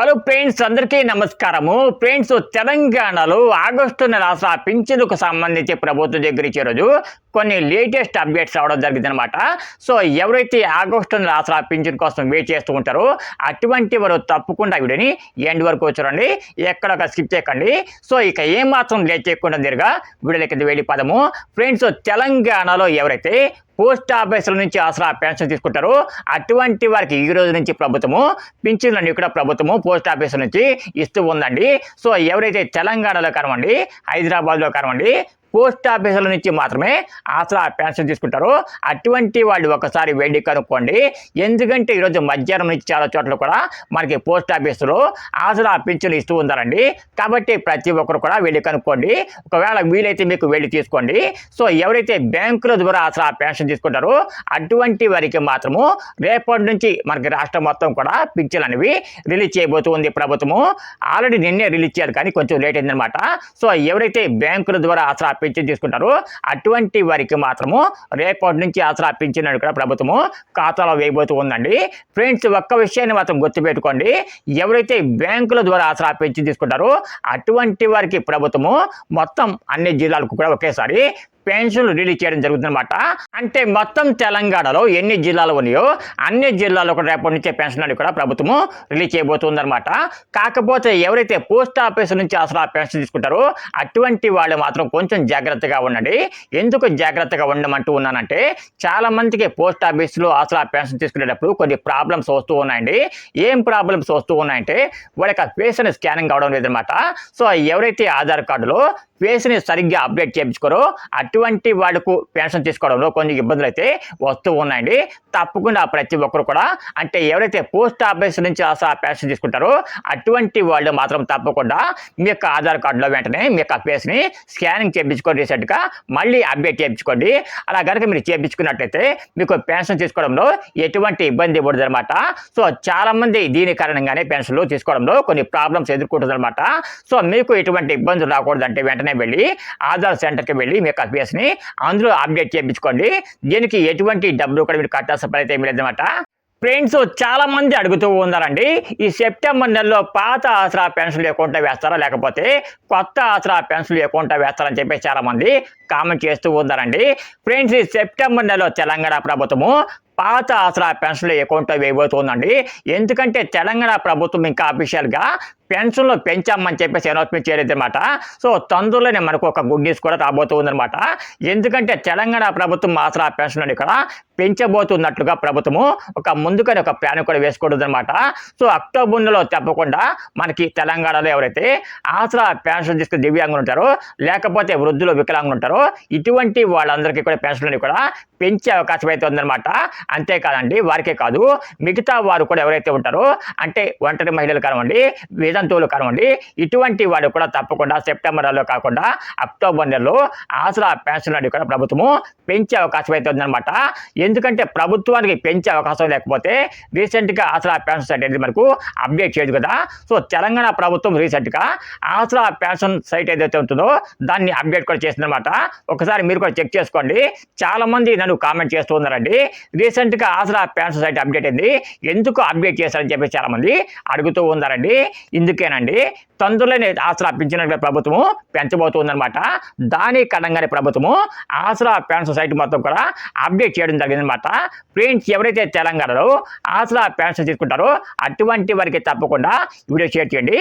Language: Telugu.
హలో ఫ్రెండ్స్ అందరికీ నమస్కారము. ఫ్రెండ్స్ తెలంగాణలో ఆగస్టు నెల పింఛనుకు పింఛన్కు సంబంధించి ప్రభుత్వం దగ్గర ఈరోజు కొన్ని లేటెస్ట్ అప్డేట్స్ రావడం జరిగిందనమాట సో ఎవరైతే ఆగస్టు నెల అసలు పింఛన్ కోసం వెయిట్ చేస్తూ ఉంటారో అటువంటి వారు తప్పకుండా ఈ వీడియోని ఎండ్ వరకు చూడండి. ఎక్కడ ఒక స్కిప్ చేయకండి. సో ఇక ఏమాత్రం లేట్ చేయకుండా నేరుగా వీడియోలకి వెళ్ళి పదము ఫ్రెండ్స్ తెలంగాణలో ఎవరైతే పోస్ట్ ఆఫీసుల నుంచి ఆసరా పెన్షన్ తీసుకుంటారు. అటువంటి వారికి ఈ రోజు నుంచి ప్రభుత్వము పింఛన్లన్నీ కూడా ప్రభుత్వము పోస్ట్ ఆఫీసుల నుంచి ఇస్తూ ఉందండి. సో ఎవరైతే తెలంగాణలో కానివ్వండి హైదరాబాద్లో కానివ్వండి పోస్ట్ ఆఫీసుల నుంచి మాత్రమే ఆసరా పెన్షన్ తీసుకుంటారు. అటువంటి వాళ్ళు ఒకసారి వెళ్ళి కనుక్కోండి. ఎందుకంటే ఈరోజు మధ్యాహ్నం నుంచి చాలా చోట్ల కూడా మనకి పోస్ట్ ఆఫీసులో ఆసరా పింఛన్లు ఇస్తూ ఉన్నారండి కాబట్టి ప్రతి ఒక్కరు కూడా వెళ్ళి కనుక్కోండి. ఒకవేళ వీలైతే మీకు వెళ్ళి తీసుకోండి. సో ఎవరైతే బ్యాంకుల ద్వారా ఆసరా పెన్షన్ తీసుకుంటారో అటువంటి వారికి మాత్రము రేపటి నుంచి మనకి రాష్ట్రం మొత్తం కూడా పింఛన్ అనేవి రిలీజ్ చేయబోతుంది ప్రభుత్వము. ఆల్రెడీ నిన్నే రిలీజ్ చేయాలి కానీ కొంచెం లేట్ అయిందనమాట సో ఎవరైతే బ్యాంకుల ద్వారా ఆసరా పింఛన్ తీసుకుంటారో. అటువంటి వారికి మాత్రము రేపటి నుంచి ఆసరా పింఛన్ కూడా ప్రభుత్వము ఖాతాలో వేయబోతూ ఉందండి. ఫ్రెండ్స్ ఒక్క విషయాన్ని మాత్రం గుర్తుపెట్టుకోండి. ఎవరైతే బ్యాంకుల ద్వారా ఆసరా పింఛన్ తీసుకుంటారో అటువంటి వారికి ప్రభుత్వము మొత్తం అన్ని జిల్లాలకు కూడా ఒకేసారి పెన్షన్లు రిలీజ్ చేయడం జరుగుతుందన్నమాట. అంటే మొత్తం తెలంగాణలో ఎన్ని జిల్లాలు ఉన్నాయో అన్ని జిల్లాలో కూడా రేపటి నుంచే పెన్షన్ అని కూడా ప్రభుత్వము రిలీజ్ చేయబోతుందన్నమాట. కాకపోతే ఎవరైతే పోస్ట్ ఆఫీస్ నుంచి అసలు ఆ పెన్షన్ తీసుకుంటారో అటువంటి వాళ్ళు మాత్రం కొంచెం జాగ్రత్తగా ఉండండి. ఎందుకు జాగ్రత్తగా ఉండమంటూ ఉన్నానంటే చాలా మందికి పోస్ట్ ఆఫీస్లో అసలు ఆ పెన్షన్ తీసుకునేటప్పుడు కొన్ని ప్రాబ్లమ్స్ వస్తూ ఉన్నాయండి. ఏం ప్రాబ్లమ్స్ వస్తూ ఉన్నాయంటే వాళ్ళకి ఆ ఫేస్ని స్కానింగ్ అవడం లేదనమాట సో ఎవరైతే ఆధార్ కార్డులో ఫేస్ని సరిగ్గా అప్డేట్ చేయించుకోరో అటువంటి వాళ్ళకు పెన్షన్ తీసుకోవడంలో కొన్ని ఇబ్బందులు అయితే వస్తూ ఉన్నాయండి. తప్పకుండా ప్రతి ఒక్కరు కూడా అంటే ఎవరైతే పోస్ట్ ఆఫీస్ నుంచి అసలు ఆ పెన్షన్ తీసుకుంటారో అటువంటి వాళ్ళు మాత్రం తప్పకుండా మీ యొక్క ఆధార్ కార్డులో వెంటనే మీ యొక్క ఫేస్ని స్కానింగ్ చేయించుకొని రీసెంట్గా మళ్ళీ అప్డేట్ చేయించుకోండి. అలా కనుక మీరు చేయించుకున్నట్లయితే మీకు పెన్షన్ తీసుకోవడంలో ఎటువంటి ఇబ్బంది ఉండదు అనమాట సో చాలామంది దీని కారణంగానే పెన్షన్లు తీసుకోవడంలో కొన్ని ప్రాబ్లమ్స్ ఎదుర్కొంటుంది అనమాట సో మీకు ఎటువంటి ఇబ్బందులు రాకూడదంటే వెంటనే వెళ్ళి ఆధార్ సెంటర్కి వెళ్ళి మీ యొక్క ఫేస్ని అందులో అప్డేట్ చేయించుకోండి. దీనికి ఎటువంటి డబ్బులు కూడా మీరు కట్టాల్సిన పని అయితే ఏమి లేదన్నమాట. ఫ్రెండ్స్ చాలా మంది అడుగుతూ ఉన్నారండి ఈ సెప్టెంబర్ నెలలో పాత ఆసరా పెన్షన్లు అకౌంట్లో వేస్తారా? లేకపోతే కొత్త ఆసరా పెన్షన్లు అకౌంట్లో వేస్తారని చెప్పి చాలా మంది కామెంట్ చేస్తూ ఉన్నారండి. ఫ్రెండ్స్ ఈ సెప్టెంబర్ నెలలో తెలంగాణ ప్రభుత్వము పాత ఆసరా పెన్షన్లు అకౌంట్లో వేయబోతుందండి. ఎందుకంటే తెలంగాణ ప్రభుత్వం ఇంకా అఫీషియల్గా పెన్షన్లు పెంచామని చెప్పేసి అనౌన్స్మెంట్ చేయలేదు అనమాట సో తొందరలోనే మనకు ఒక గుడ్ న్యూస్ కూడా రాబోతుందన్నమాట. ఎందుకంటే తెలంగాణ ప్రభుత్వం ఆసరా పెన్షన్లు ఇక్కడ పెంచబోతున్నట్లుగా ప్రభుత్వము ఒక ముందుగానే ఒక ప్లాన్ కూడా వేసుకోవడం అనమాట సో అక్టోబర్ నెలలో తప్పకుండా మనకి తెలంగాణలో ఎవరైతే ఆసరా పెన్షన్ తీసుకుని దివ్యాంగులు ఉంటారో లేకపోతే వృద్ధులు వికలాంగులు ఉంటారో ఇటువంటి వాళ్ళందరికీ కూడా పెన్షన్లు కూడా పెంచే అవకాశం అయితే ఉందన్నమాట. అంతేకాదండి వారికే కాదు. మిగతా వారు కూడా ఎవరైతే ఉంటారో అంటే ఒంటరి మహిళలు కానివ్వండి వేదంతువులు కానివ్వండి ఇటువంటి వారు కూడా తప్పకుండా సెప్టెంబర్ నెలలో కాకుండా అక్టోబర్ నెలలో ఆసరా పెన్షన్ అనేది కూడా ప్రభుత్వము పెంచే అవకాశం అయితే ఉందన్నమాట. ఎందుకంటే ప్రభుత్వానికి పెంచే అవకాశం లేకపోతే రీసెంట్గా ఆసరా పెన్షన్ సైట్ అనేది మనకు అప్డేట్ చేయదు కదా. సో తెలంగాణ ప్రభుత్వం రీసెంట్గా ఆసరా పెన్షన్ సైట్ ఏదైతే ఉంటుందో దాన్ని అప్డేట్ కూడా చేసిందనమాట ఒకసారి మీరు కూడా చెక్ చేసుకోండి. చాలామంది నన్ను కామెంట్ చేస్తూ ఉన్నారండి. రీసెంట్ రీసెంట్గా ఆసరా పెన్షన్ సైట్ అప్డేట్ అయింది ఎందుకు అప్డేట్ చేశారని చెప్పి చాలామంది అడుగుతూ ఉన్నారండి. ఇందుకేనండి తొందరలోనే ఆసరా పింఛన్ ప్రభుత్వము పెంచబోతుందన్నమాట. దాని కారణంగానే ప్రభుత్వము ఆసరా ప్యాన్ సైట్ మొత్తం కూడా అప్డేట్ చేయడం జరిగిందనమాట ఫ్రెండ్స్ ఎవరైతే తెలంగాణలో ఆసరా పెన్షన్ తీసుకుంటారో అటువంటి వారికి తప్పకుండా వీడియో షేర్ చేయండి.